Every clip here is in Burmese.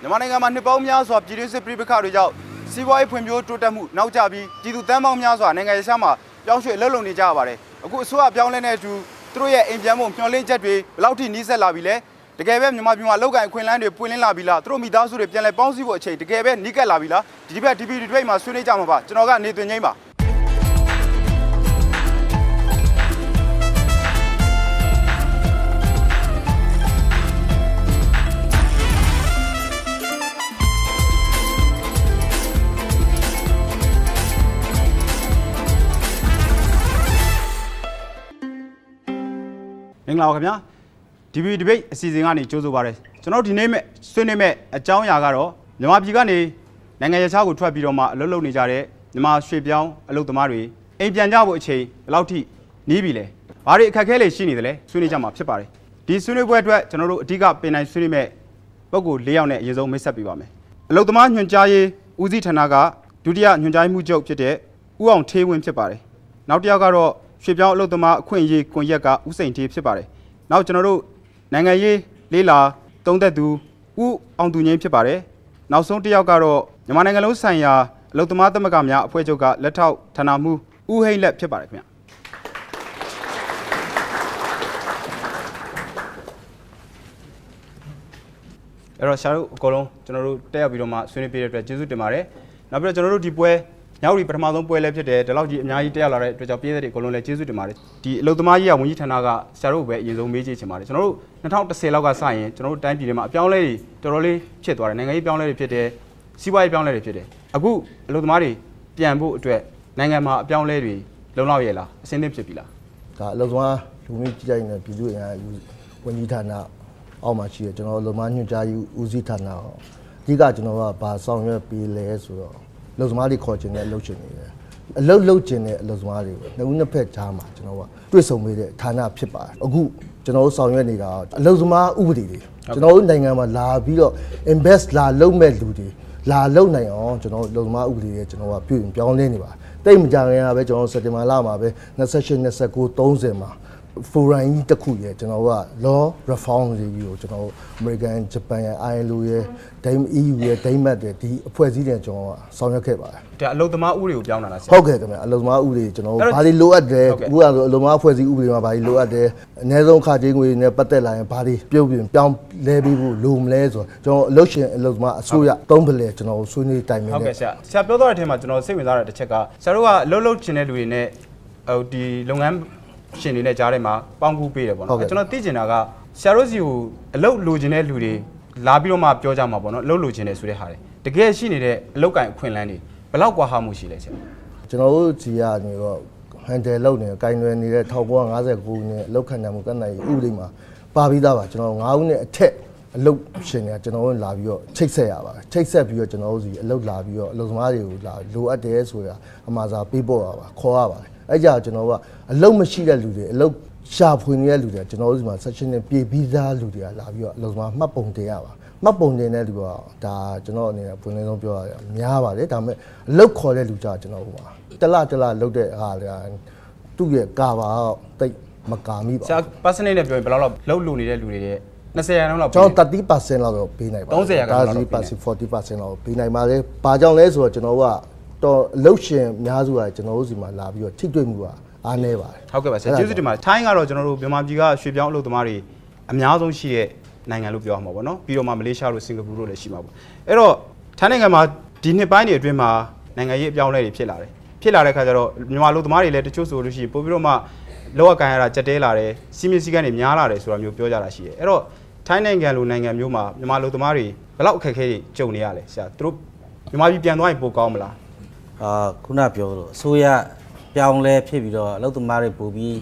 မြန်မာနိုင်ငံမှာနှစ်ပေါင်းများစွာပြည်တွင်းစစ်ပြည်ပခါတွေကြောင့်စီးပွားရေးဖွံ့ဖြိုးတိုးတက်မှုနောက်ကျပြီးပြည်သူတန်းပေါင်းများစွာနိုင်ငံရေးရှားမှာပြောင်းရွှေ့အလုပ်လုပ်နေကြရပါတယ်အခုအစိုးရပြောင်းလဲတဲ့အတူသူတို့ရဲ့အိမ်ပြန်ဖို့မျှော်လင့်ချက်တွေဘယ်လောက်ထိနီးစပ်လာပြီလဲတကယ်ပဲမြန်မာပြည်မှာလောက်ကိုင်အခွင့်အလမ်းတွေပွင့်လင်းလာပြီလားသူတို့မိသားစုတွေပြန်လဲပေါင်းစည်းဖို့အချိန်တကယ်ပဲနီးကပ်လာပြီလားဒီဒီဘက် DP တွေမှာဆွေးနွေးကြမှာပါကျွန်တော်ကနေသွင်းငိမ့်ပါ င်္ဂလာပါခင်ဗျာ DB debate အစီအစဉ်ကနေကြိုးဆိုပါရစေကျွန်တော်တို့ဒီနေ့မဲ့ဆွေးနွေးမဲ့အကြောင်းအရာကတော့မြန်မာပြည်ကနေနိုင်ငံရေးခြားကိုထွက်ပြီးတော့မှအလုပ်လုပ်နေကြတဲ့မြန်မာရွှေ့ပြောင်းအလုပ်သမားတွေအိမ်ပြန်ကြဖို့အချိန်ဘယ်လောက်ထိနီးပြီလဲဘာတွေအခက်အခဲတွေရှိနေသလဲဆွေးနွေးကြမှာဖြစ်ပါတယ်ဒီဆွေးနွေးပွဲအတွက်ကျွန်တော်တို့အဓိကပင်နိုင်ဆွေးနွေးမဲ့ပုဂ္ဂိုလ်၄ယောက်နဲ့အရင်ဆုံးမိတ်ဆက်ပေးပါမယ်အလုပ်သမားညွှန်ကြားရေးဦးစီးဌာနကဒုတိယညွှန်ကြားရေးမှူးချုပ်ဖြစ်တဲ့ဦးအောင်ထေးဝင်းဖြစ်ပါတယ်နောက်တစ်ယောက်ကတော့ ရွှေ့ပြောင်းအလုပ်သမားအခွင့်အရေးကွန်ရက်ကဦးစိန်ထေးဖြစ်ပါတယ်နောက်ကျွန်တော်တို့နိုင်ငံရေးလေးလာသုံးသက်သူဦးအောင်သူငင်းဖြစ်ပါတယ်။နောက်ဆုံးတစ်ယောက်ကတော့မြန်မာနိုင်ငံလုံးဆိုင်ရာအလုံသမားသမဂ္ဂများအဖွဲ့ချုပ်ကလက်ထောက်ဌာနမှူးဦးဟိတ်လက်ဖြစ်ပါတယ်ခင်ဗျာ။အဲ့တော့ရှာတို့အကုန်လုံးကျွန်တော်တို့တက်ရောက်ပြီးတော့မှဆွေးနွေးပြတဲ့အတွက်ကျေးဇူးတင်ပါတယ်။နောက်ပြီးတော့ကျွန်တော်တို့ဒီပွဲ ညောင်ရီပထမဆုံးပွဲလည်းဖြစ်တယ်ဒီလောက်ကြီးအများကြီးတက်ရောက်လာတဲ့အတွက်ကြောင့်ပြည်သက်တွေအကုန်လုံးလည်းကျေးဇူးတင်ပါတယ်။ဒီအလုံသမားကြီးကဝန်ကြီးဌာနကရှာတို့ပဲအရင်ဆုံးမေးကြည့်ချင်ပါတယ်။ကျွန်တော်တို့2010လောက်ကစရင်ကျွန်တော်တို့တိုင်းပြည်ထဲမှာအပြောင်းလဲတွေတော်တော်လေးဖြစ်သွားတယ်။နိုင်ငံရေးပြောင်းလဲတွေဖြစ်တယ်။စီးပွားရေးပြောင်းလဲတွေဖြစ်တယ်။အခုအလုံသမားတွေပြန်ဖို့အတွက်နိုင်ငံမှာအပြောင်းလဲတွေလုံလောက်ရဲ့လားအဆင်သင့်ဖြစ်ပြီလားဒါအလုပ်သမားလူမျိုးကြီးကြိုက်နေတဲ့ပြည်သူ့အင်အားဝန်ကြီးဌာနအောက်မှာရှိတယ်ကျွန်တော်အလုပ်သမားညွှန်ကြားရေးဦးစီးဌာနရောအဓိကကျွန်တော်ကဘာဆောင်ရွက်ပေးလဲဆိုတော့ အလုပ်သမားတွေခေါ်ချင်တဲ့အလုပ်ချင်နေတယ်အလုပ်လုပ်ချင်တဲ့အလုပ်သမားတွေကိုနှစ်ဦးနှစ်ဖက်ကြားမှာကျွန်တော်ကတွေ့ဆုံပေးတဲ့ဌာနဖြစ်ပါတယ်အခုကျွန်တော်တို့ဆောင်ရွက်နေတာကအလုပ်သမားဥပဒေတွေကျွန်တော်တို့နိုင်ငံမှာလာပြီးတော့ invest လာလုပ်မဲ့လူတွေလာလုပ်နိုင်အောင်ကျွန်တော်တို့အလုပ်သမားဥပဒေတွေကျွန်တော်ကပြုပြင်ပြောင်းလဲနေပါတယ်တိတ်မကြခင်ကပဲကျွန်တော်တို့စက်တင်ဘာလမှာပဲ28 29 30မှာ forum ကြီးတစ်ခုရဲ့ကျွန်တော်တို့က law reform တွေကိုကျွန်တော်တို့ American Japan ရဲ့ ILO ရဲ့ DAIM EU ရဲ့ DAIMAT ရဲ့ဒီအဖွဲ့အစည်းတွေကျွန်တော်ကဆောင်ရွက်ခဲ့ပါတယ်။ဒါအလုံသမားဥပဒေကိုပြောင်းလာလားဆရာ ဟုတ်ကဲ့ခင်ဗျအလုံသမားဥပဒေကျွန်တော်တို့ဘာတွေလိုအပ်တယ်ဟုတ်ကဲ့ အခုကတော့အလုံသမားအဖွဲ့အစည်းဥပဒေမှာဘာတွေလိုအပ်တယ်အနည်းဆုံးခါချင်းငွေတွေနဲ့ပတ်သက်လာရင်ဘာတွေပြုတ်ပြင်ပြောင်းလဲပြီးဖို့လိုမလဲဆိုတော့ကျွန်တော်အလုပ်ရှင်အလုံသမားအစိုးရသုံးပလဲကျွန်တော်ဆွေးနွေးတိုင်ပင်ဟုတ်နေကဲ့ဆရာဆရာပြောသွားတဲ့အထက်မှာကျွန်တော်စိတ်ဝင်စားတဲ့တစ်ချက်ကဆရာတို့ကလှုပ်လှုပ်ချင်တဲ့လူတွေနဲ့ဟိုဒီလုပ်ငန်း ရှင်တွေနဲ့ကြားထဲမှာပေါင်းကူးပေးတယ်ပေါ့နော်ကျွန်တော်သိချင်တာကဆရာတို့စီကိုအလုပ်လိုချင်တဲ့လူတွေလာပြီးတော့မှပြောကြမှာပေါ့နော်အလုပ်လိုချင်တယ်ဆိုတဲ့ဟာတွေတကယ်ရှိနေတဲ့အလုပ်ကင်အခွင့်အလန်းတွေဘယ်လောက်ကွာဟမှုရှိလဲဆရာကျွန်တော်တို့ကြီးကနေတော့ handle လုပ်နေကင်တွယ်နေတဲ့1959နဲ့အလောက်ခံနိုင်မှုကန့်နိုင်ဥပဒေမှာပါပြီးသားပါကျွန်တော်9ဦးနဲ့အထက်အလုတ်ရှင်တွေကကျွန်တော်တို့လာပြီးတော့ချိတ်ဆက်ရပါတယ်ချိတ်ဆက်ပြီးတော့ကျွန်တော်တို့စီအလုတ်လာပြီးတော့အလုတ်သမားတွေကိုလာလိုအပ်တယ်ဆိုတာအမှားစာပေးပို့ရပါခေါ်ရပါတယ် အဲ့ကြကျွန်တော်တို့ကအလုတ်မရှိတဲ့လူတွေအလုတ်ရှာဖွေနေတဲ့လူတွေကျွန်တော်တို့စီမှာ section နဲ့ပြည်ပြီးသားလူတွေကလာပြီးတော့အလုတ်သမားမှတ်ပုံတင်ရပါမှတ်ပုံတင်တဲ့လူကဒါကျွန်တော်အနေနဲ့ပွင့်လင်းဆုံးပြောရရင်များပါတယ်ဒါပေမဲ့အလုတ်ခေါ်တဲ့လူကြကျွန်တော်ဟိုမှာတလတလလုတ်တဲ့အားလည်းသူ့ရဲ့ကာပါတိတ်မကာမိပါဆရာ personal နဲ့ပြောရင်ဘယ်လောက်လောက်လှုပ်လို့နေတဲ့လူတွေတဲ့20ရာခိုင်နှုန်းလောက်ကျွန်တော်30%လောက်တော့ပေးနိုင်ပါ30ရာခိုင်နှုန်းလောက်တော့ပေးနိုင်40%လောက်ပေးနိုင်ပါတယ်။ဘာကြောင့်လဲဆိုတော့ကျွန်တော်တို့က တော့အလုတ်ရှင်အများစုကကျွန်တော်တို့စီမှာလာပြီးတော့ထိတွေ့မှုကအားနည်းပါတယ် ဟုတ်ကဲ့ပါဆရာကျေးဇူးတင်ပါတယ်ထိုင်းကတော့ကျွန်တော်တို့မြန်မာပြည်ကရွှေ့ပြောင်းအလုပ်သမားတွေအများဆုံးရှိတဲ့နိုင်ငံလို့ပြောရမှာပေါ့နော်ပြီးတော့မှမလေးရှားတို့စင်ကာပူတို့လည်းရှိမှာပေါ့အဲ့တော့ထိုင်းနိုင်ငံမှာဒီနှစ်ပိုင်းတွေအတွင်းမှာနိုင်ငံရေးအပြောင်းအလဲတွေဖြစ်လာတယ်ဖြစ်လာတဲ့ခါကျတော့မြန်မာအလုပ်သမားတွေလည်းတချို့ဆိုလို့ရှိရင်ပို့ပြီးတော့မှလောက်အကန်ရတာကြက်တဲလာတယ်စီမင်းစည်းကမ်းတွေများလာတယ်ဆိုတာမျိုးပြောကြတာရှိတယ်အဲ့တော့ထိုင်းနိုင်ငံလိုနိုင်ငံမျိုးမှာမြန်မာအလုပ်သမားတွေဘယ်လောက်အခက်အခဲတွေကြုံနေရလဲဆရာသူတို့မြန်မာပြည်ပြန်သွားရင်ပိုကောင်းမလား အာခုနပြောလို့အစိုးရပြောင်းလဲဖြစ်ပြီးတော့အလုပ်သမားတွေပို့ပြီး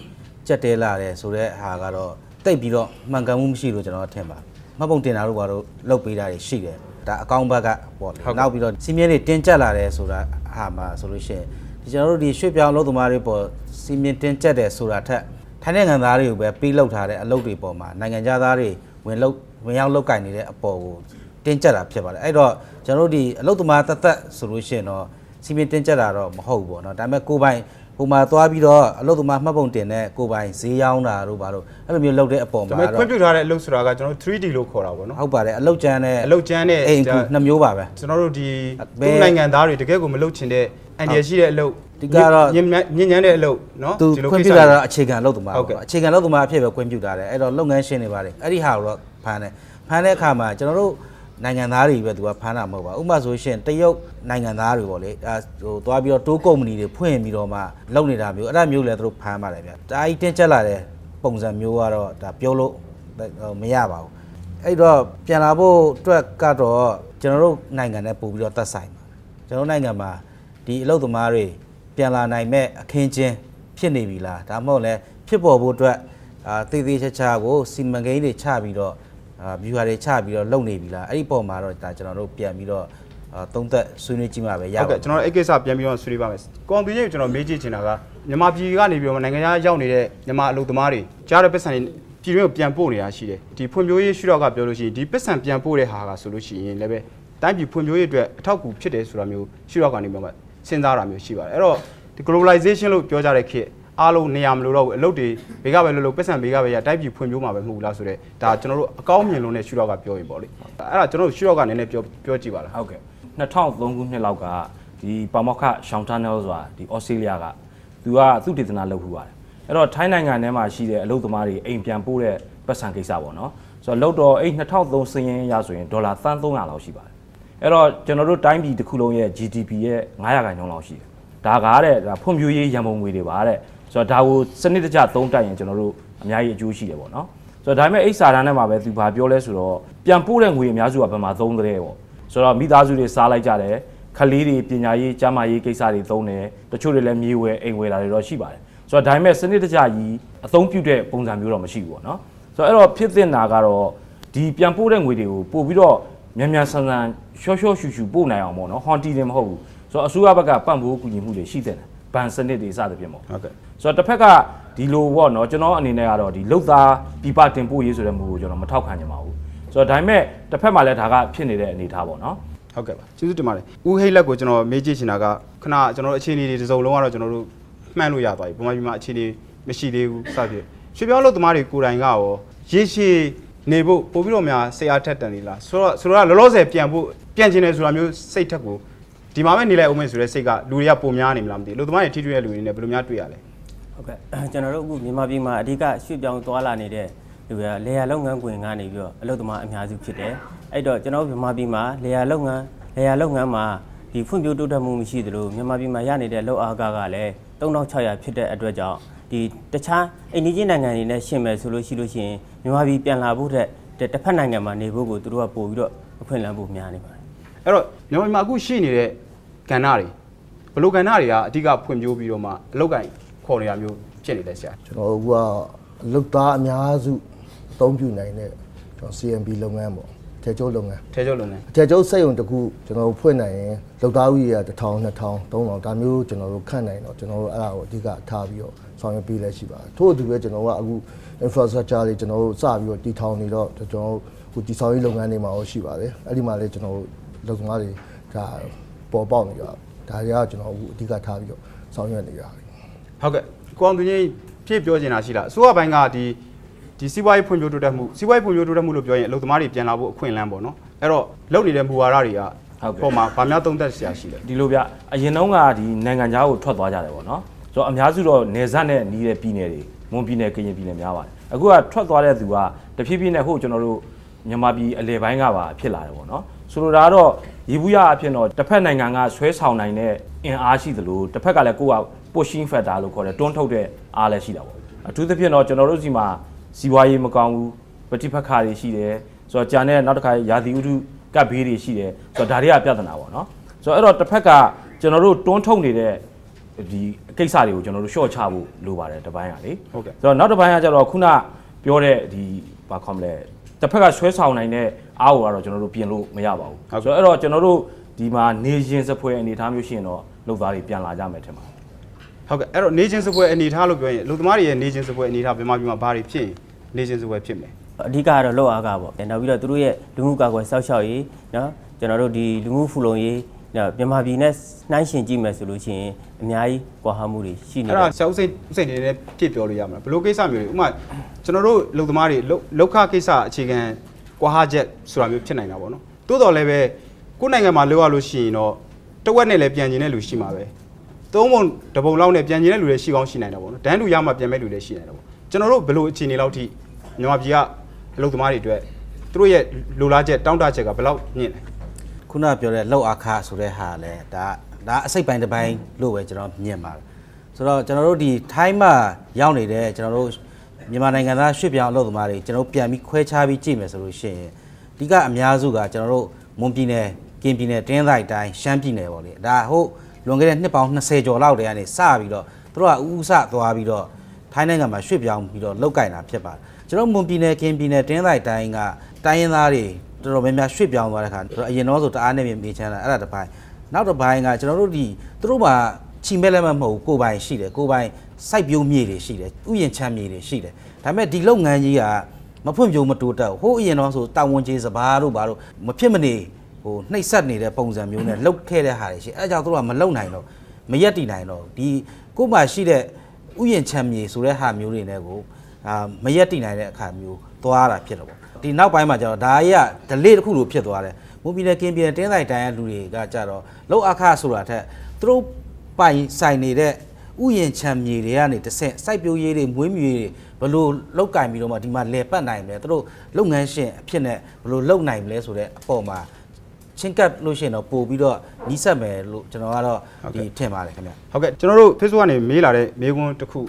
ကြက်တဲလာတယ်ဆိုတဲ့ဟာကတော့တိတ်ပြီးတော့မှန်ကန်မှုမရှိလို့ကျွန်တော်ထင်ပါမှတ်ပုံတင်တာတို့ဘာလို့လုပ်ပေးတာတွေရှိတယ်ဒါအကောင့်ဘက်ကပေါ့လေနောက်ပြီးတော့စီမင်းတွေတင်းကျပ်လာတယ်ဆိုတာဟာမှာဆိုလို့ရှိရင်ဒီကျွန်တော်တို့ဒီရွှေ့ပြောင်းအလုပ်သမားတွေပေါ်စီမင်းတင်းကျပ်တယ်ဆိုတာထက်ထိုင်းနိုင်ငံသားတွေကိုပဲပေးလောက်ထားတဲ့အလုပ်တွေပေါ်မှာနိုင်ငံသားတွေဝင်လောက်ဝင်ရောက်လောက်ကင်နေတဲ့အပေါ်ကိုတင်းကျပ်တာဖြစ်ပါတယ်အဲ့တော့ကျွန်တော်တို့ဒီအလုတ်သမားတသက်ဆိုလို့ရှိရင်တော့ စီမင်းတင်းကျပ်တာတော့မဟုတ်ဘူးပေါ့နော်ဒါပေမဲ့ကိုယ်ပိုင်ဟိုမှာသွားပြီးတော့အလုပ်သမားမှတ်ပုံတင်တဲ့ကိုယ်ပိုင်ဈေးရောင်းတာတို့ဘာလို့အဲ့လိုမျိုးလုပ်တဲ့အပေါ်ဒါမှာပေမဲ့တော့ခွင့်ပြုထားတဲ့အလုပ်ဆိုတာကကျွန်တော်တို့ 3D လို့ခေါ်တာပေါ့နော်ဟုတ်ပါတယ်အလုပ်ကျန်းတဲ့အလုပ်ကျန်းတဲ့အိမ်ကူနှစ်မျိုးပါပဲကျွန်တော်တို့ဒီဘယ်သူ့နိုင်ငံသားတွေတကယ်ကိုမလုပ်ချင်တဲ့အန်ဒီရရှိတဲ့အလုပ်ဒီကတော့ညဉ့်ညဉ့်ညမ်းတဲ့အလုပ်နော်သူဒီလိုခွင့်ကိစ္စပြုတာတော့အခြေခံအလုပ်သမားဟုတ်ကဲ့ပေါ့အခြေခံအလုပ်သမားအဖြစ်ပဲခွင့်ပြုတာတယ်အဲ့တော့လုပ်ငန်းရှင်တွေပါတယ်အဲ့ဒီဟာကိုတော့ဖမ်းတယ်ဖမ်းတဲ့အခါမှာကျွန်တော်တို့ နိုင်ငံသားတွေပဲသူကဖမ်းတာမဟုတ်ပါဘူးဥပမာဆိုရှင်တရုတ်နိုင်ငံသားတွေပေါ့လေအဲဟိုသွားပြီးတော့တိုးကုမ္ပဏီတွေဖွင့်ပြီးတော့မှလုပ်နေတာမျိုးအဲ့ဒါမျိုးလည်းသူတို့ဖမ်းပါတယ်ဗျဒါအကြီးတင်းကျပ်လာတဲ့ပုံစံမျိုးကတော့ဒါပြောလို့ဟိုမရပါဘူးအဲ့တော့ပြန်လာဖို့အတွက်ကတော့ကျွန်တော်တို့နိုင်ငံနဲ့ပို့ပြီးတော့သက်ဆိုင်ပါတယ်ကျွန်တော်တို့နိုင်ငံမှာဒီအလုပ်သမားတွေပြန်လာနိုင်မဲ့အခင်းချင်းဖြစ်နေပြီလားဒါမှမဟုတ်လဲဖြစ်ပေါ်ဖို့အတွက်အာတည်တည်ချာချာကိုစီမံကိန်းတွေချပြီးတော့အာ ဗျူဟာတွေချပြီးတော့လုပ်နေပြီလားအဲ့ဒီပုံမှာတော့ဒါကျွန်တော်တို့ပြန်ပြီးတော့အာသုံးသက်ဆွေးနွေးကြည့်မှာပဲရဟုတ်ပါကဲ့ကျွန်တော်အဲ့ကိစ္စပြန်ပြီးတော့ဆွေးနွေးပါမယ်။ကောင်သူကြီးကိုကျွန်တော်မေးကြည့်ချင်တာကမြန်မာပြည်ကနေပြီးတော့နိုင်ငံခြားရောက်နေတဲ့မြန်မာအလုပ်သမားတွေကြားတဲ့ပတ်စံတွေပြည်တွင်းကိုပြန်ပို့နေတာရှိတယ်။ဒီဖွံ့ဖြိုးရေးရှုထောင့်ကပြောလို့ရှိရင်ဒီပတ်စံပြန်ပို့တဲ့ဟာကဆိုလို့ရှိရင်လည်းပဲတိုင်းပြည်ဖွံ့ဖြိုးရေးအတွက်အထောက်အကူဖြစ်တယ်ဆိုတာမျိုးရှုထောင့်ကနေပြီးတော့စဉ်းစားတာမျိုးရှိပါတယ်။အဲ့တော့ဒီ globalization လို့ပြောကြတဲ့ခေတ် အားလုံးနေရာမလို့တော့ဘူးအလုပ်တွေဘေကပဲလို့လို့ပတ်စံဘေကပဲရတိုက်ပြည်ဖွံ့ဖြိုးမှာပဲမဟုတ်ဘူးလားဆိုတော့ဒါကျွန်တော်တို့အကောင်းမြင်လုံးနဲ့ရှုထောင့်ကပြောရင်ပေါ့လေ။အဲ့ဒါကျွန်တော်တို့ရှုထောင့်ကနည်းနည်းပြောပြောကြည့်ပါလား။ဟုတ်ကဲ့2003ခုနှစ်လောက်ကဒီပါမောက္ခရှောင်းတာနယ်ဆိုတာဒီဩစတြေးလျကသူကသူတေသနာလုပ်ခူပါတယ်အဲ့တော့ထိုင်းနိုင်ငံထဲမှာရှိတဲ့အလုပ်သမားတွေအိမ်ပြန်ပို့တဲ့ပတ်စံကိစ္စပေါ့နော်ဆိုတော့လောက်တော့အဲ့2003စည်ရင်ရဆိုရင်ဒေါ်လာသန်း300လောက်ရှိပါတယ်အဲ့တော့ကျွန်တော်တို့တိုင်းပြည်တစ်ခုလုံးရဲ့ GDP ရဲ့900ခန့်လောက်ရှိတယ်ဒါကားတဲ့ဒါဖွံ့ဖြိုးရေးရန်ပုံငွေတွေပါတဲ့ ဆိုတော့ဒါကိုစနစ်တကျသုံးတိုက်ရင်ကျွန်တော်တို့အများကြီးအကျိုးရှိတယ်ပေါ့နော်ဆိုတော့ဒါပေမဲ့အိတ်စာတန်းထဲမှာပဲသူဘာပြောလဲဆိုတော့ပြန်ပို့တဲ့ငွေအများစုကဘယ်မှာသုံးတဲ့ပေါ့ဆိုတော့မိသားစုတွေစားလိုက်ကြတယ်ခလေးတွေပညာရေးကျန်းမာရေးကိစ္စတွေသုံးတယ်တချို့တွေလည်းမြေဝယ်အိမ်ဝယ်တာတွေတော့ရှိပါတယ်ဆိုတော့ဒါပေမဲ့စနစ်တကျကြီးအသုံးပြုတဲ့ပုံစံမျိုးတော့မရှိဘူးပေါ့နော်ဆိုတော့အဲ့တော့ဖြစ်တင်တာကတော့ဒီပြန်ပို့တဲ့ငွေတွေကိုပို့ပြီးတော့မြန်မြန်ဆန်ဆန်ရှော့ရှော့ရှူရှူပို့နိုင်အောင်ပေါ့နော်ဟွန်တီတယ်မဟုတ်ဘူးဆိုတော့အစိုးရဘက်ကပံ့ပိုးကူညီမှုတွေရှိတဲ့ ဘဏ်စနစ်တွေစသဖြင့်ပေါ့ဟုတ်ကဲ့ဆိုတော့တစ်ဖက်ကဒီလိုပေါ့နော်ကျွန်တော်အနေနဲ့ကတော့ဒီလုတ်သားပြပတင်ပို့ရေးဆိုတဲ့မူကိုကျွန်တော်မထောက်ခံကြပါဘူးဆိုတော့ဒါပေမဲ့တစ်ဖက်မှာလည်းဒါကဖြစ်နေတဲ့အနေအထားပေါ့နော်ဟုတ်ကဲ့ပါကျေးဇူးတင်ပါတယ်ဦးဟိတ်လက်ကိုကျွန်တော်မေးကြည့်ချင်တာကခဏကျွန်တော်တို့အခြေအနေတွေတစ်စုံလုံးကတော့ကျွန်တော်တို့မှန်းလို့ရသွားပြီပုံမှန်ပြည်မှာအခြေအနေမရှိသေးဘူးစသဖြင့်ရွှေပြောင်းလို့သမားတွေကိုယ်တိုင်ကရောရေရှည်နေဖို့ပို့ပြီးတော့များဆရာထက်တန်နေလားဆိုတော့ဆိုတော့လောလောဆယ်ပြန်ဖို့ပြန်ချင်တယ်ဆိုတာမျိုးစိတ်ထက်ကို ဒီမှာပဲနေလိုက်အောင်မယ်ဆိုတဲ့စိတ်ကလူတွေကပုံများနေမလားမသိဘူးလူသမားတွေထိတွေ့တဲ့လူတွေနဲ့ဘယ်လိုများတွေ့ရလဲဟုတ်ကဲ့ကျွန်တော်တို့အခုမြန်မာပြည်မှာအဓိကရွှေ့ပြောင်းသွားလာနေတဲ့လူတွေကလေယာလုပ်ငန်းခွင်ကနေပြီးတော့အလုပ်သမားအများစုဖြစ်တယ်အဲ့တော့ကျွန်တော်တို့မြန်မာပြည်မှာလေယာလုပ်ငန်းလေယာလုပ်ငန်းမှာဒီဖွံ့ဖြိုးတိုးတက်မှုမရှိသလိုမြန်မာပြည်မှာရနေတဲ့လောက်အားကကလည်း3600ဖြစ်တဲ့အတွက်ကြောင့်ဒီတခြားအိန္ဒိယနိုင်ငံတွေနဲ့ရှင်းမယ်ဆိုလို့ရှိလို့ရှိရင်မြန်မာပြည်ပြန်လာဖို့တဲ့တစ်ဖက်နိုင်ငံမှာနေဖို့ကိုသူတို့ကပို့ပြီးတော့အခွင့်အလမ်းပိုများနေပါတယ်အဲ့တော့မြန်မာပြည်မှာအခုရှိနေတဲ့ ကဏ္ဍတွေဘယ်လိုကဏ္ဍတွေကအဓိကဖွံ့ဖြိုးပြီးတော့မှအလောက်ကင်ခေါ်နေတာမျိုးဖြစ်နေလဲဆရာကျွန်တော်တို့ကအလုတ်သားအများစုအသုံးပြုနိုင်တဲ့ကျွန်တော် CMB လုပ်ငန်းပေါ့ထေကျုပ်လုပ်ငန်းထဲချုပ်လုံးနဲ့အထက်ကျုပ်စိတ်ုံတစ်ခုကျွန်တော်တို့ဖွင့်နိုင်ရင်လုတ်သားဦးရေက1000 2000 3000ဒါမျိုးကျွန်တော်တို့ခန့်နိုင်တော့ကျွန်တော်တို့အဲ့ဒါကိုအဓိကထားပြီးတော့ဆောင်ရွက်ပေးလဲရှိပါတယ်ထို့အတူပဲကျွန်တော်တို့ကအခု infrastructure တွေကျွန်တော်တို့စပြီးတော့တည်ထောင်နေတော့ကျွန်တော်တို့အခုတည်ဆောက်ရေးလုပ်ငန်းတွေမှာရောရှိပါတယ်အဲ့ဒီမှာလည်းကျွန်တော်တို့လုပ်သမားတွေဒါ ပေါ်ပေါက်နေကြဒါတွေကကျွန်တော်အခုအဓိကထားပြီးတော့ဆောင်ရွက်နေကြတယ်ဟုတ်ကဲ့ကိုအောင်သူကြီးဖြည့်ပြောချင်တာရှိလားအစိုးရဘိုင်းကဒီဒီစီးပွားရေးဖွံ့ဖြိုးတိုးတက်မှုစီးပွားရေးဖွံ့ဖြိုးတိုးတက်မှုလို့ပြောရင်အလုပ်သမားတွေပြန်လာဖို့အခွင့်အလမ်းပေါ့နော်အဲ့တော့လုပ်နေတဲ့မူဝါဒတွေကဟုတ်ကဲ့ပေါ်မှာဗာများသုံးသက်ဆရာရှိတယ်ဒီလိုဗျအရင်တုန်းကဒီနိုင်ငံခြားကိုထွက်သွားကြတယ်ပေါ့နော်ဆိုတော့အများစုတော့နေဆက်နဲ့နီးတဲ့ပြည်နယ်တွေမွန်ပြည်နယ်ကရင်ပြည်နယ်များပါတယ်အခုကထွက်သွားတဲ့သူကတဖြည်းဖြည်းနဲ့ဟိုကျွန်တော်တို့မြန်မာပြည်အလဲပိုင်းကပါဖြစ်လာတယ်ပေါ့နော် ဆိုလိုတာကတော့ရေဘူးရအဖြစ်တော့တစ်ဖက်နိုင်ငံကဆွဲဆောင်နိုင်တဲ့အင်အားရှိသလိုတစ်ဖက်ကလည်းကိုယ့်က pushing factor လို့ခေါ်တယ်တွန်းထုတ်တဲ့အားလည်းရှိတာပေါ့အထူးသဖြင့်တော့ကျွန်တော်တို့စီမှာစီးပွားရေးမကောင်းဘူးပฏิဖက်ခါတွေရှိတယ်ဆိုတော့ဂျာနဲ့နောက်တစ်ခါရာသီဥတုကပ်ဘေးတွေရှိတယ်ဆိုတော့ဒါတွေကပြဿနာပေါ့နော်ဆိုတော့အဲ့တော့တစ်ဖက်ကကျွန်တော်တို့တွန်းထုတ်နေတဲ့ဒီကိစ္စတွေကိုကျွန်တော်တို့ရှော့ချဖို့လိုပါတယ်တစ်ပိုင်းကလေဟုတ်ကဲ့ဆိုတော့နောက်တစ်ပိုင်းကကျတော့ခုနပြောတဲ့ဒီဘာခေါ်မလဲ တစ်ဖက်ကဆွဲဆောင်နိုင်တဲ့အားကိုကတော့ကျွန်တော်တို့ပြင်လို့မရပါဘူးဆိုတော့အဲ့တော့ကျွန်တော်တို့ဒီမှာနေရင်စပွဲအနေအထားမျိုးရှိရင်တော့လုပ်သားတွေပြန်လာကြမယ်ထင်ပါတယ် ဟုတ်ကဲ့အဲ့တော့နေချင်းစပွဲအနေထားလို့ပြောရင်အလုပ်သမားတွေရဲ့နေချင်းစပွဲအနေထားမြန်မာပြည်မှာဘာတွေဖြစ်ရင်နေချင်းစပွဲဖြစ်မယ် အဓိကကတော့လောက်အားကပေါ့နောက်ပြီးတော့သူတို့ရဲ့လူမှုကာကွယ်စောင့်ရှောက်ရေးเนาะကျွန်တော်တို့ဒီလူမှုဖူလုံရေး မြန်မာပြည်နဲ့နှိုင်းယှဉ်ကြည့်မယ်ဆိုလို့ရှိရင်အများကြီးကွာဟမှုတွေရှိနေတအဲ့ယ်ဒါဆရာဦးစိန်ဦးစိန်နေနဲ့ပြည့်ပြောလို့ရမှာဘယ်လိုကိစ္စမျိုးလဲဥပမာကျွန်တော်တို့လုံသမားတွေလုံလောက်ခကိစ္စအခြေခံကွာဟချက်ဆိုတာမျိုးဖြစ်နိုင်တာပေါ့နော်တိုးတော်လည်းပဲကိုယ်နိုင်ငံမှာလောက်ရလို့ရှိရင်တော့တဝက်နဲ့လည်းပြန်ကျင်တဲ့လူရှိမှာပဲသုံးပုံတစ်ပုံလောက်နဲ့ပြန်ကျင်တဲ့လူတွေရှိကောင်းရှိနိုင်တာပေါ့နော်ဒန်းတူရမှပြန်မဲ့လူတွေရှိနိုင်တာပေါ့ကျွန်တော်တို့ဘယ်လိုအခြေအနေလောက်ထိမြန်မာပြည်ကအလုံသမားတွေအတွက်သူတို့ရဲ့လိုလားချက်တောင်းတချက်ကဘယ်လောက်ညင့်လဲ ခုနပြောတဲ့လောက်အခဆိုတဲ့ဟာလဲဒါဒါအစိတ်ပိုင်းတစ်ပိုင်းလို့ပဲကျွန်တော်မြင်ပါတယ်ဆိုတော့ကျွန်တော်တို့ဒီထိုင်းမှာရောက်နေတဲ့ကျွန်တော်တို့မြန်မာနိုင်ငံသားရွှေ့ပြောင်းအလုပ်သမားတွေကျွန်တော်တို့ပြန်ပြီးခွဲခြားပြီးကြည့်မယ်ဆိုလို့ရှိရင်အဓိကအများစုကကျွန်တော်တို့မွန်ပြည်နယ်ကင်ပြည်နယ်တင်းတိုင်းတိုင်းရှမ်းပြည်နယ်ပေါ့လေဒါဟုတ်လွန်ခဲ့တဲ့နှစ်ပေါင်း20ကျော်လောက်တည်းကနေစပြီးတော့သူတို့ကဥဥစသွားပြီးတော့ထိုင်းနိုင်ငံမှာရွှေ့ပြောင်းပြီးတော့လောက်ကင်တာဖြစ်ပါတယ်ကျွန်တော်မွန်ပြည်နယ်ကင်ပြည်နယ်တင်းတိုင်းတိုင်းကတိုင်းရင်းသားတွေတော်တော်များများရွှေ့ပြောင်းသွားတဲ့ခါအရင်တော့ဆိုတအားနဲ့မြေချမ်းတာအဲ့ဒါတစ်ပိုင်းနောက်တစ်ပိုင်းကကျွန်တော်တို့ဒီသူတို့မှာချီမဲ့လည်းမဟုတ်ဘူးကိုယ်ပိုင်ရှိတယ်ကိုယ်ပိုင်စိုက်ပျိုးမြေတွေရှိတယ်ဥယျာဉ်ချမ်းမြေတွေရှိတယ်ဒါပေမဲ့ဒီလုပ်ငန်းကြီးကမဖွံ့ဖြိုးမတိုးတက်ဘူးဟိုးအရင်တော့ဆိုတာဝန်ကြီးစဘာတို့ဘာတို့မဖြစ်မနေဟိုနှိပ်စက်နေတဲ့ပုံစံမျိုးနဲ့လှုပ်ခဲ့တဲ့ဟာတွေရှိအဲ့ဒါကြောင့်သူတို့ကမလှုပ်နိုင်တော့မရက်တည်နိုင်တော့ဒီကိုယ်မှာရှိတဲ့ဥယျာဉ်ချမ်းမြေဆိုတဲ့ဟာမျိုးတွေနဲ့ကိုအာမရက်တည်နိုင်တဲ့အခါမျိုး သွားတာဖြစ်တော့ပေါ့ဒီနောက်ပိုင်းမှာကျတော့ဒါကြီးက delay တစ်ခုလိုဖြစ်သွားတယ်မူပြည်နယ်ကင်းပြည်နယ်တင်းဆိုင်တိုင်းရဲ့လူတွေကကြတော့လောက်အခဆိုတာထက်သူတို့ပိုင်ဆိုင်နေတဲ့ဥယျင်ချမ်းမြေတွေကနေတစ်ဆင့်စိုက်ပျိုးရေးတွေမွေးမြူရေးတွေဘယ်လိုလောက်ကင်ပြီးတော့မှဒီမှာလဲပတ်နိုင်မလဲသူတို့လုပ်ငန်းရှင်အဖြစ်နဲ့ဘယ်လိုလုပ်နိုင်မလဲဆိုတဲ့အပေါ်မှာချင်းကပ်လို့ရှိရင်တော့ပို့ပြီးတော့နီးစပ်မယ်လို့ကျွန်တော်ကတော့ဒီထင်ပါတယ်ခင်ဗျဟုတ်ကဲ့ကျွန်တော်တို့ Facebook ကနေမေးလာတဲ့မေးခွန်းတစ်ခု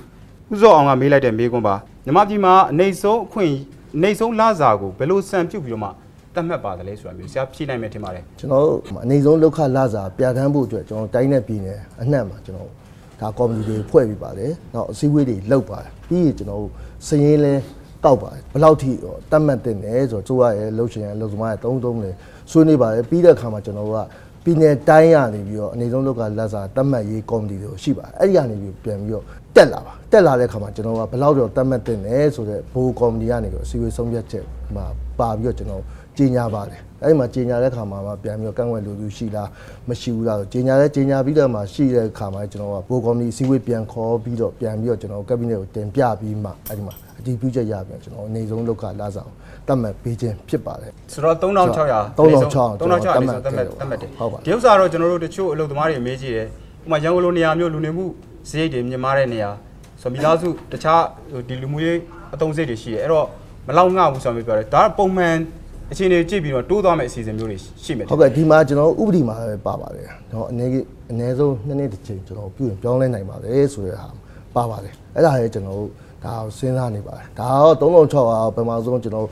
ဥစောအောင်ကမေးလိုက်တဲ့မေးခွန်းပါမြမပြည်မှာအနေဆုံးအခွင့်အ နေဆုံးလစာကိုဘယ်လိုစံပြုတ်ပြီးတော့မှတတ်မှတ်ပါတယ်လဲဆိုတာမျိုးဆရာဖြေနိုင်မယ်ထင်ပါတယ်ကျွန်တော်တို့အနေဆုံးလောက်ခလာစာပြဋ္ဌာန်းဖို့အတွက်ကျွန်တော်တိုင်းနဲ့ပြည်နယ်အနှံ့မှာကျွန်တော်ဒါကော်မတီတွေဖွဲ့ပြီးပါတယ်။နောက်အစည်းအဝေးတွေလုပ်ပါတယ်။ပြီးရင်ကျွန်တော်တို့စည်ရင်းလဲတောက်ပါတယ်။ဘယ်လောက်ထိဟိုတတ်မှတ်တင်တယ်ဆိုတော့ကျိုးရရဲ့လှုပ်ရှင်ရလှုပ်သမားရဲ့တုံးတုံးလဲဆွေးနွေးပါတယ်။ပြီးတဲ့အခါမှာကျွန်တော်တို့ကပြည်နယ်တိုင်းရနေပြီးတော့အနေဆုံးလောက်ကလက်စာတတ်မှတ်ရေးကော်မတီတွေရှိပါတယ်။အဲ့ဒီကနေပြီးပြန်ပြီးတော့ တက်လာပါ။တက်လာတဲ့အခါမှာကျွန်တော်ကဘယ်လောက်တော့တတ်မှတ်တင်တယ်ဆိုတော့ဘိုးကော်မတီကနေပြီးတော့အစည်းအဝေးဆုံးဖြတ်ချက်မှာပါပြီးတော့ကျွန်တော်ကြီးညာပါတယ်။အဲ့ဒီမှာကြီးညာတဲ့အခါမှာမှပြန်ပြီးတော့ကန့်ကွက်လူလူရှိလားမရှိဘူးလားဆိုကြီးညာတဲ့ကြီးညာပြီးတော့မှရှိတဲ့အခါမှာကျွန်တော်ကဘိုးကော်မတီအစည်းအဝေးပြန်ခေါ်ပြီးတော့ပြန်ပြီးတော့ကျွန်တော်ကက်ဘိနက်ကိုတင်ပြပြီးမှအဲ့ဒီမှာအတည်ပြုချက်ရပြန်ကျွန်တော်အနေဆုံးလောက်ကလာဆောင်တတ်မှတ်ပေးခြင်းဖြစ်ပါတယ်ဆိုတော့3600 3600 3600တတတ်တ်မှမှတ်တ်တတ်မှတ်တတ်မှတ်တယ်ဟုတ်ပါဒီဥစ္စာတော့ကျွန်တော်တို့တချို့အလုပ်သမားတွေမေးကြည့်တယ်ဥပမာရန်ကုန်လိုနေရာမျိုးလူနေမှု စရိတ်တွေမြင့်မားတဲ့နေရာဆိုမိသားစုတခြားဟိုဒီလူမှုရေးအသုံးစရိတ်တွေရှိတယ်အဲ့တော့မလောက်ငှဘူးဆိုမျိုးပြောတယ်ဒါကပုံမှန်အခြေအနေကြည့်ပြီးတော့တိုးသွားမယ့်အစီအစဉ်မျိုးတွေရှိမယ်ထင်ဟုတ်ကဲ့ဒီမှာကျွန်တော်ဥပဒေမှာပဲပါပါတယ်။တော့အနေကြီးအနည်းဆုံးနှစ်နှစ်တစ်ချိန်ကျွန်တော်ပြုရင်ပြောင်းလဲနိုင်ပါတယ်ဆိုတဲ့ဟာပါပါတယ်။အဲ့ဒါလည်းကျွန်တော်တို့ဒါကိုစဉ်းစားနေပါတယ်။ဒါတော့3600ဘယ်မှာဆုံးကျွန်တော်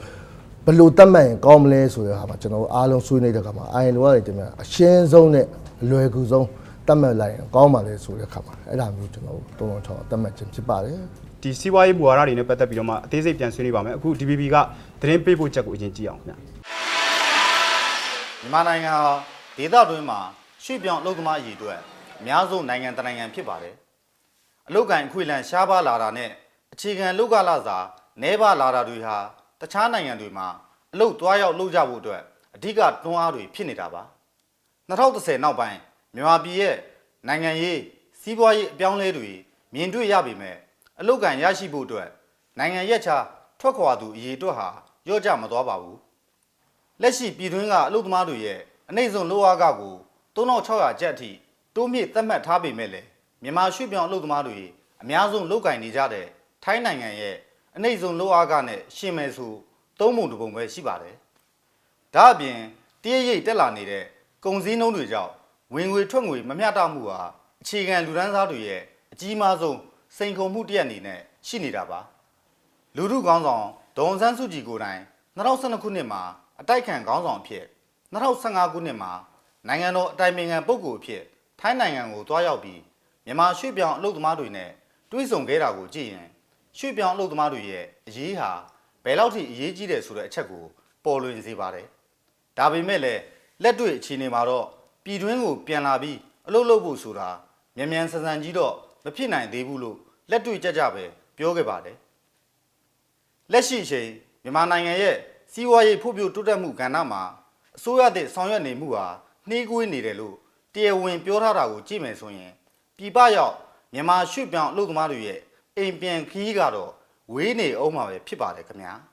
ဘယ်လိုတတ်မှတ်ရင်ကောင်းမလဲဆိုတဲ့ဟာမှာကျွန်တော်အားလုံးဆွေးနွေးတဲ့အခါမှာအိုင်လိုရတယ်တင်ပြအရှင်းဆုံးနဲ့အလွယ်ကူဆုံး တတ်မှတ်လိုက်ရင်ကောင်းပါလေဆိုတဲ့အခါမှာအဲ့ဒါမျိုးကျွန်တော်3600တတ်မှတ်ခြင်းဖြစ်ပါတယ်။ဒီစီးပွားရေးမူဝါဒတွေနဲ့ပတ်သက်ပြီးတော့မှအသေးစိတ်ပြန်ဆွေးနွေးပါမယ်အခု DBB ကသတင်းပေးပို့ချက်ကိုအရင်ကြည့်အောင်ခင်ဗျမြန်မာနိုင်ငံဟာဒေသတွင်းမှာရွှေ့ပြောင်းအလုပ်သမားအရေးအတွက်အများဆုံးနိုင်ငံတစ်နိုင်ငံဖြစ်ပါတယ်။အလုပ်ကိုင်အခွင့်အလမ်းရှားပါးလာတာနဲ့အခြေခံလောက်ကလာစာနှဲပါလာတာတွေဟာတခြားနိုင်ငံတွေမှာအလုပ်သွားရောက်လုပ်ကြဖို့အတွက်အဓိကတွန်းအားတွေဖြစ်နေတာပါ။2010နောက်ပိုင်း မြန်မာပြည်ရဲ့နိုင်ငံရေးစီးပွားရေးအပြောင်းအလဲတွေမြင်တွေ့ရပေမဲ့အလုပ်ကိုင်ရရှိဖို့အတွက်နိုင်ငံရက်ခြားထွက်ခွာသူအရေးအတွက်ဟာရော့ကျမသွားပါဘူး။လက်ရှိပြည်တွင်းကအလုပ်သမားတွေရဲ့အနှိမ့်ဆုံးလိုအားကကို3600ကျပ်အထိတိုးမြင့်သတ်မှတ်ထားပေမဲ့လည်းမြန်မာရွှေ့ပြောင်းအလုပ်သမားတွေအများဆုံးလုပ်ကင်နေကြတဲ့ထိုင်းနိုင်ငံရဲ့အနှိမ့်ဆုံးလိုအားကနဲ့ရှင်မယ်ဆိုသုံးပုံတစ်ပုံပဲရှိပါတယ်။ဒါအပြင်တရရိပ်တက်လာနေတဲ့ကုန်စည်နှုန်းတွေကြောင့် ဝင်ငွေထွက်ငွေမမျှတမှုဟာအခြေခံလူဒန်းစားတွေရဲ့အကြီးမားဆုံးစိန်ခေါ်မှုတစ်ရပ်အနေနဲ့ရှိနေတာပါ။လူထုခေါင်းဆောင်ဒေါန်ဆန်းစုကြည်ကိုယ်တိုင်2012ခုနှစ်မှာအတိုက်ခံခေါင်းဆောင်အဖြစ်2015ခုနှစ်မှာနိုင်ငံတော်အတိုင်ပင်ခံပုဂ္ဂိုလ်အဖြစ်ထိုင်းနိုင်ငံကိုတွားရောက်ပြီးမြန်မာရွှေ့ပြောင်းအလုပ်သမားတွေနဲ့တွဲဆုံခဲ့တာကိုကြည့်ရင်ရွှေ့ပြောင်းအလုပ်သမားတွေရဲ့အရေးဟာဘယ်လောက်ထိအရေးကြီးတယ်ဆိုတဲ့အချက်ကိုပေါ်လွင်စေပါတယ်။ဒါပေမဲ့လည်းလက်တွေ့အခြေအနေမှာတော့ ပြည်တွင်းကိုပြန်လာပြီးအလုပ်လုပ်ဖို့ဆိုတာမြန်မြန်ဆန်ဆန်ကြီးတော့မဖြစ်နိုင်သေးဘူးလို့လက်တွေ့ကြကြပဲပြောခဲ့ပါတယ်။လက်ရှိအချိန်မြန်မာနိုင်ငံရဲ့စီးပွားရေးဖွံ့ဖြိုးတိုးတက်မှုကဏ္ဍမှာအစိုးရတဲ့ဆောင်ရွက်နေမှုဟာနှေးကွေးနေတယ်လို့တရားဝင်ပြောထားတာကိုကြည့်မယ်ဆိုရင်ပြည်ပရောက်မြန်မာရွှေ့ပြောင်းအလုပ်သမားတွေရဲ့အိမ်ပြန်ခီးကတော့ဝေးနေအောင်မှာပဲဖြစ်ပါတယ်ခင်ဗျာ။